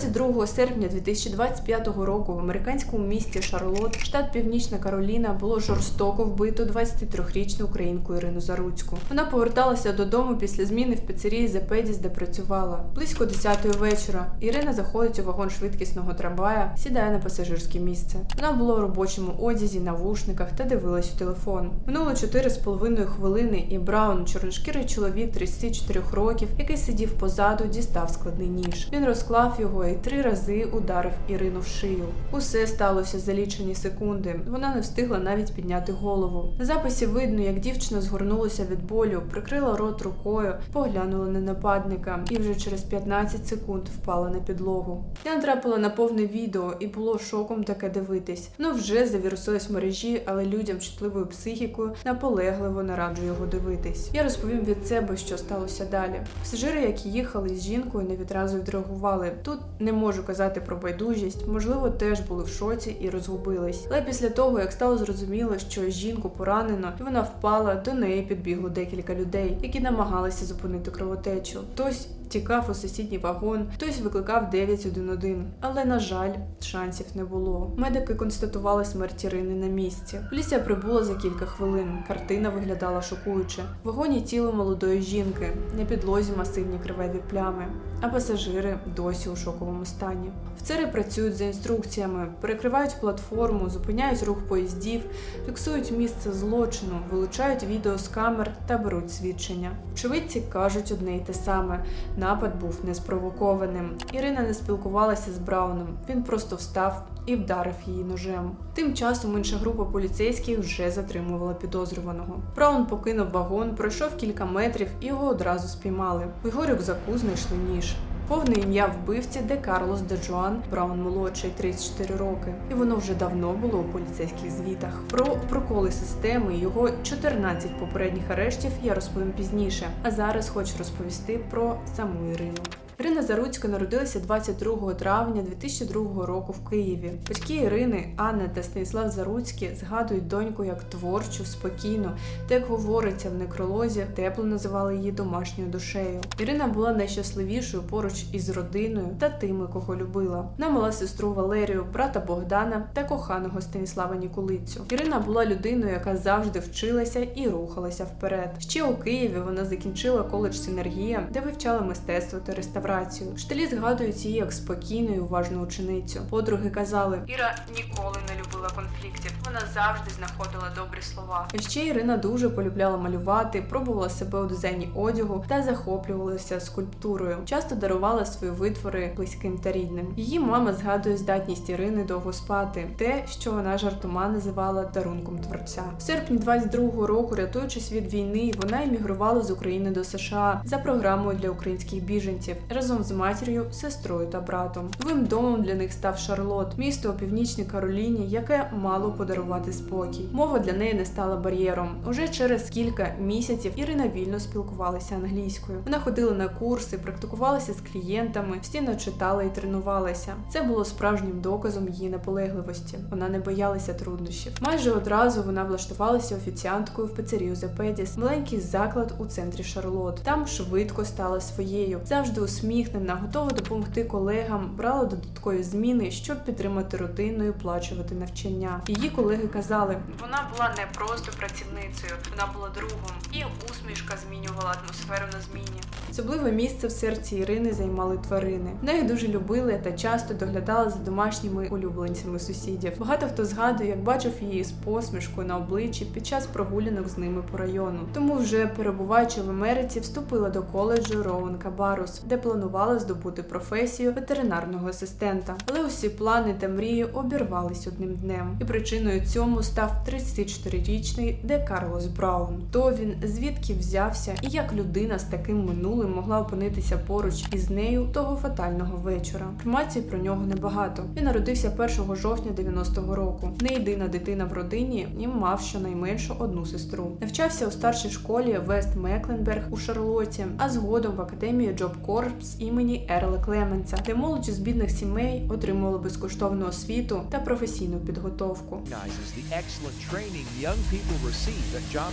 22 серпня 2025 року в американському місті Шарлот, штат Північна Кароліна, було жорстоко вбито 23-річну українку Ірину Заруцьку. Вона поверталася додому після зміни в піцерії Зепедіс, де працювала. Близько 10-ї вечора Ірина заходить у вагон швидкісного трамвая, сідає на пасажирське місце. Вона була у робочому одязі, навушниках та дивилась у телефон. Минуло 4,5 хвилини, і Браун, чорношкірий чоловік 34 років, який сидів позаду, дістав складний ніж. Він розклав його і три рази ударив Ірину в шию. Усе сталося за лічені секунди. Вона не встигла навіть підняти голову. На записі видно, як дівчина згорнулася від болю, прикрила рот рукою, поглянула на нападника і вже через 15 секунд впала на підлогу. Я натрапила на повне відео і було шоком таке дивитись. Воно вже завірусилось мережі, але людям чутливою психікою наполегливо нараджу його дивитись. Я розповім від себе, що сталося далі. Пасажири, які їхали з жінкою, не відразу відреагували. Тут не можу казати про байдужість, можливо, теж були в шоці і розгубились. Але після того, як стало зрозуміло, що жінку поранено, і вона впала, до неї підбігло декілька людей, які намагалися зупинити кровотечу. Хтось тікав у сусідній вагон, хтось викликав 911. Але, на жаль, шансів не було. Медики констатували смерть Ірини на місці. Поліція прибула за кілька хвилин. Картина виглядала шокуюче. В вагоні тіло молодої жінки, на підлозі масивні криваві плями, а пасажири досі у шоковому стані. Офіцери працюють за інструкціями, перекривають платформу, зупиняють рух поїздів, фіксують місце злочину, вилучають відео з камер та беруть свідчення. Очевидці кажуть одне й те саме: напад був неспровокованим. Ірина не спілкувалася з Брауном. Він просто встав і вдарив її ножем. Тим часом інша група поліцейських вже затримувала підозрюваного. Браун покинув вагон, пройшов кілька метрів і його одразу спіймали. У його рюкзаку знайшли ніж. Повне ім'я вбивці де Карлос де Джоан Браун молодший 34 роки, і воно вже давно було у поліцейських звітах. Про проколи системи і його 14 попередніх арештів я розповім пізніше. А зараз хочу розповісти про саму Ірину. Ірина Заруцька народилася 22 травня 2002 року в Києві. Батьки Ірини, Анна та Станіслав Заруцькі згадують доньку як творчу, спокійну, та як говориться в некролозі, тепло називали її домашньою душею. Ірина була найщасливішою поруч із родиною та тими, кого любила. Вона мала сестру Валерію, брата Богдана та коханого Станіслава Нікулицю. Ірина була людиною, яка завжди вчилася і рухалася вперед. Ще у Києві вона закінчила коледж Синергія, де вивчала мистецтво та реставрацію. Вчителі згадують її як спокійну і уважну ученицю. Подруги казали: Іра ніколи не любила конфліктів. Вона завжди знаходила добрі слова. Ще Ірина дуже полюбляла малювати, пробувала себе у дизайні одягу та захоплювалася скульптурою. Часто дарувала свої витвори близьким та рідним. Її мама згадує здатність Ірини довго спати, те, що вона жартома називала дарунком творця. В серпні 22-го року, рятуючись від війни, вона емігрувала з України до США за програмою для українських біженців разом з матір'ю, сестрою та братом. Новим домом для них став Шарлот, місто у північній Кароліні, яке мало подарувати спокій. Мова для неї не стала бар'єром. Уже через кілька місяців Ірина вільно спілкувалася англійською. Вона ходила на курси, практикувалася з клієнтами, постійно читала і тренувалася. Це було справжнім доказом її наполегливості. Вона не боялася труднощів. Майже одразу вона влаштувалася офіціанткою в пицерію Зепедіс, маленький заклад у центрі Шарлот. Там швидко стала своєю, завжди усміхнена, готова допомогти колегам, брала додаткові зміни, щоб підтримати родину і оплачувати навчання. Її колеги казали, вона була не просто працівницею, вона була другом, і усмішка змінювала атмосферу на зміні. Особливе місце в серці Ірини займали тварини. Їх дуже любили та часто доглядала за домашніми улюбленцями сусідів. Багато хто згадує, як бачив її з посмішкою на обличчі під час прогулянок з ними по району. Тому, вже перебуваючи в Америці, вступила до коледжу Роуен Кабарус, де планувала здобути професію ветеринарного асистента. Але усі плани та мрії обірвались одним днем. І причиною цьому став 34-річний Де Карлос Браун. То він звідки взявся і як людина з таким минулим могла опинитися поруч із нею того фатального вечора. Інформації про нього небагато. Він народився 1 жовтня 90-го року. Не єдина дитина в родині і мав щонайменше одну сестру. Навчався у старшій школі Вест Мекленберг у Шарлоті, а згодом в академії Джоб Корпс імені Ерла Клеменса, де молодь з бідних сімей отримувала безкоштовну освіту та професійну підготовку. Recognizes the excellent training young people receive at job.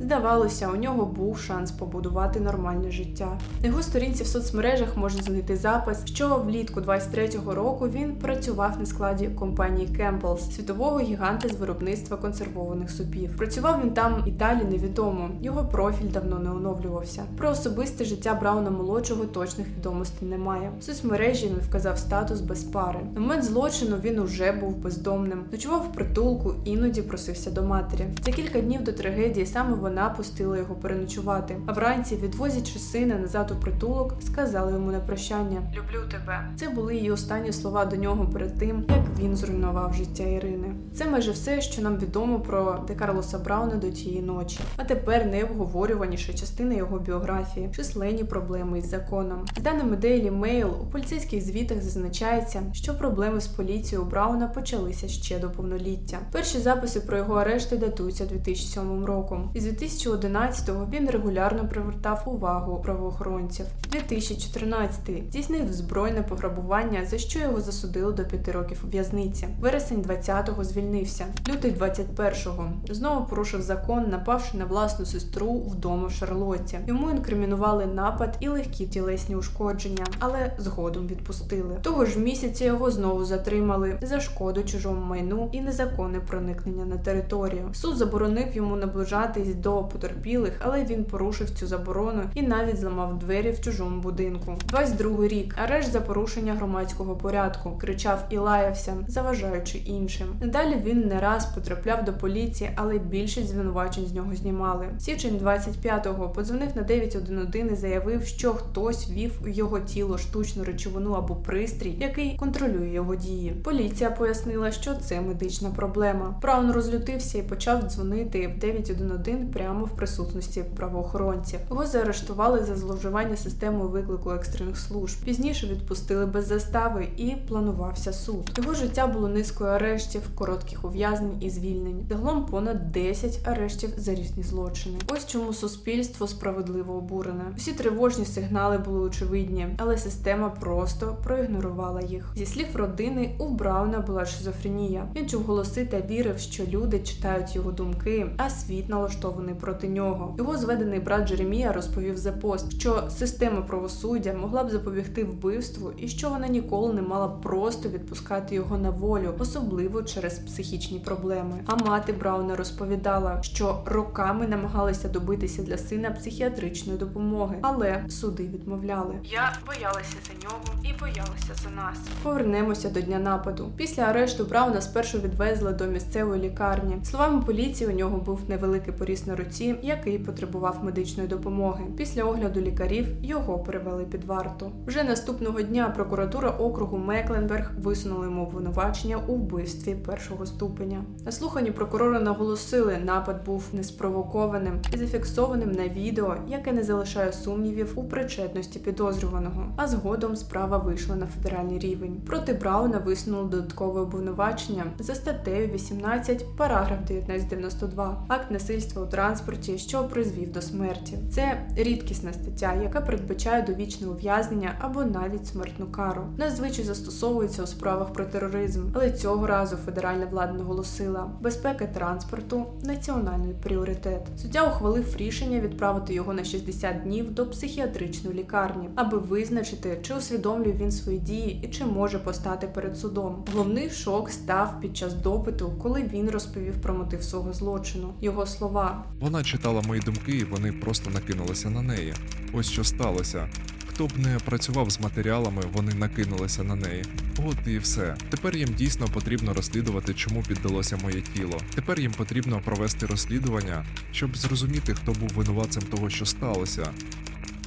Здавалося, у нього був шанс побудувати нормальне життя. На його сторінці в соцмережах можна знайти запис, що влітку 23-го року він працював на складі компанії Campbell's, світового гіганта з виробництва консервованих супів. Працював він там і далі невідомо. Його профіль давно не оновлювався. Про особисте життя Брауна молодшого точних відомостей немає. В соцмережі він вказав статус без пари. На момент злочину він уже був бездомним, ночував в притулку, іноді просився до матері. За кілька днів до трагедії саме вона пустила його переночувати. А вранці, відвозячи сина назад у притулок, сказали йому на прощання: Люблю тебе. Це були її останні слова до нього перед тим, як він зруйнував життя Ірини. Це майже все, що нам відомо про Де Карлоса Брауна до тієї ночі. А тепер найобговорюваніша частина його біографії численні проблеми із законом. За даними Daily Mail, у поліцейських звітах зазначається, що проблеми з поліцією Брауна почалися ще до повноліття. Перші записи про його арешти датуються 2007 роком. Із 2011-го він регулярно привертав увагу правоохоронців. 2014-й здійснив збройне пограбування, за що його засудили до 5 років в'язниці. Вересень 20-го звільнився. Лютий 21-го знову порушив закон, напавши на власну сестру вдома в Шарлотті. Йому інкримінували напад і легкі тілесні ушкодження, але згодом відпустили. Того ж місяця його знову затримали за шкоду чужому майну і незаконне проникнення на територію. Суд заборонив йому наближатись до потерпілих, але він порушив цю заборону і навіть зламав двері в чужому будинку. 22 рік арешт за порушення громадського порядку, кричав і лаявся, заважаючи іншим. Надалі він не раз потрапляв до поліції, але більшість звинувачень з нього знімали. Січень 25-го подзвонив на 911 і заявив, що хтось вів у його тіло штучну речовину або пристрій, який контролює його дії. Поліція пояснила, що це медична проблема. Браун розлютився і почав дзвонити в 911 прямо в присутності правоохоронців. Його заарештували за зловживання системою виклику екстрених служб. Пізніше відпустили без застави і планувався суд. Його життя було низкою арештів, коротких ув'язнень і звільнень. Загалом понад 10 арештів за різні злочини. Ось чому суспільство справедливо обурене. Всі тривожні сигнали були очевидні, але система просто проігнорувала їх. Зі слів родини, у Брауна була шизофренія. Він чув голоси та вірив, що люди читають його думки, а світ налаштований проти нього. Його зведений брат Джеремія розповів за пост, що система правосуддя могла б запобігти вбивству і що вона ніколи не мала просто відпускати його на волю, особливо через психічні проблеми. А мати Брауна розповідала, що роками намагалися добитися для сина психіатричної допомоги, але суди відмовляли. Я боялася за нього і боялася за нас. Повернемося до дня нападу. Після арешту Брауна спершу відвезли до місцевої лікарні. Словами поліції, у нього був невеликий поріз на руці, який потребував медичної допомоги. Після огляду лікарів його перевели під варту. Вже наступного дня прокуратура округу Мекленберг висунула йому обвинувачення у вбивстві першого ступеня. На слуханні прокурори наголосили, напад був неспровокованим і зафіксованим на відео, яке не залишає сумнівів у причетності підозрюваного. А згодом справа вийшла на федеральний рівень. Проти Брауна висунули додаткове обвинувачення за статтею 18, параграф 1992, акт насильства у транспорті, що призвів до смерті. Це рідкісна стаття, яка передбачає довічне ув'язнення або навіть смертну кару. Надзвичай застосовується у справах про тероризм, але цього разу федеральна влада наголосила, безпека транспорту національний пріоритет. Суддя ухвалив рішення відправити його на 60 днів до психіатричної лікарні, аби визначити, чи усвідомлює він свої дії і чи може постати перед судом. Головний шок став під час допиту, коли він розповів про мотив свого злочину. Його слова Вона читала мої думки, і вони просто накинулися на неї. Ось що сталося. Хто б не працював з матеріалами, вони накинулися на неї. От і все. Тепер їм дійсно потрібно розслідувати, чому піддалося моє тіло. Тепер їм потрібно провести розслідування, щоб зрозуміти, хто був винуватцем того, що сталося.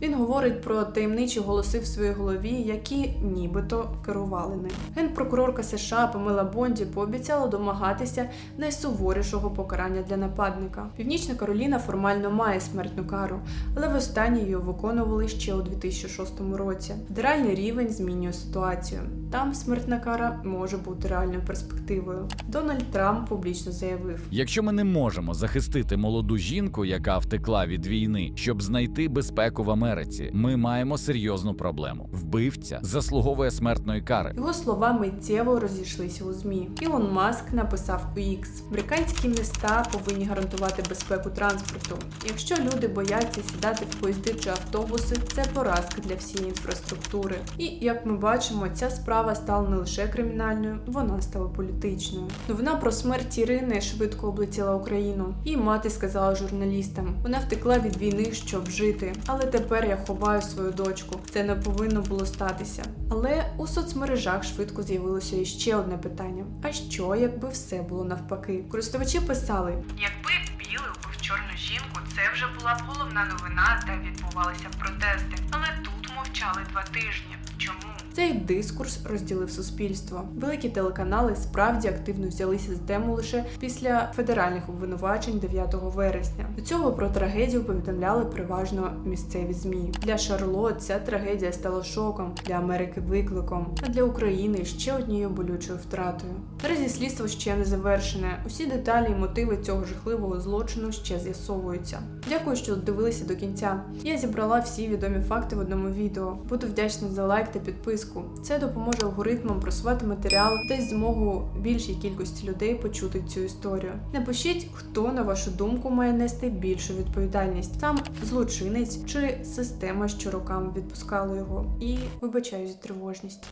Він говорить про таємничі голоси в своїй голові, які нібито керували ним. Генпрокурорка США Памела Бонді пообіцяла домагатися найсуворішого покарання для нападника. Північна Кароліна формально має смертну кару, але востаннє її виконували ще у 2006 році. Федеральний рівень змінює ситуацію. Там смертна кара може бути реальною перспективою. Дональд Трамп публічно заявив: Якщо ми не можемо захистити молоду жінку, яка втекла від війни, щоб знайти безпеку в Америці, ми маємо серйозну проблему. Вбивця заслуговує смертної кари. Його слова миттєво розійшлися у змі. Ілон Маск написав у X. Американські міста повинні гарантувати безпеку транспорту. Якщо люди бояться сідати в поїзди чи автобуси, це поразка для всієї інфраструктури. І як ми бачимо, ця справа стала не лише кримінальною, вона стала політичною. Новина про смерть Ірини швидко облетіла Україну. Її мати сказала журналістам: вона втекла від війни, щоб жити. Але тепер я ховаю свою дочку. Це не повинно було статися. Але у соцмережах швидко з'явилося іще одне питання: а що, якби все було навпаки? Користувачі писали: якби білий убив чорну жінку, це вже була б головна новина та відбувалися протести. Але тут мовчали два тижні. Чому? Цей дискурс розділив суспільство. Великі телеканали справді активно взялися за тему лише після федеральних обвинувачень 9 вересня. До цього про трагедію повідомляли переважно місцеві змі. Для Шарлот ця трагедія стала шоком, для Америки викликом, а для України ще однією болючою втратою. Наразі слідство ще не завершене. Усі деталі і мотиви цього жахливого злочину ще з'ясовуються. Дякую, що дивилися до кінця. Я зібрала всі відомі факти в одному відео. Буду вдячна за лайк та підписку. Це допоможе алгоритмам просувати матеріал, дасть змогу більшій кількості людей почути цю історію. Напишіть, хто на вашу думку має нести більшу відповідальність: сам злочинець чи система, що роками відпускала його. І вибачаю за тривожність.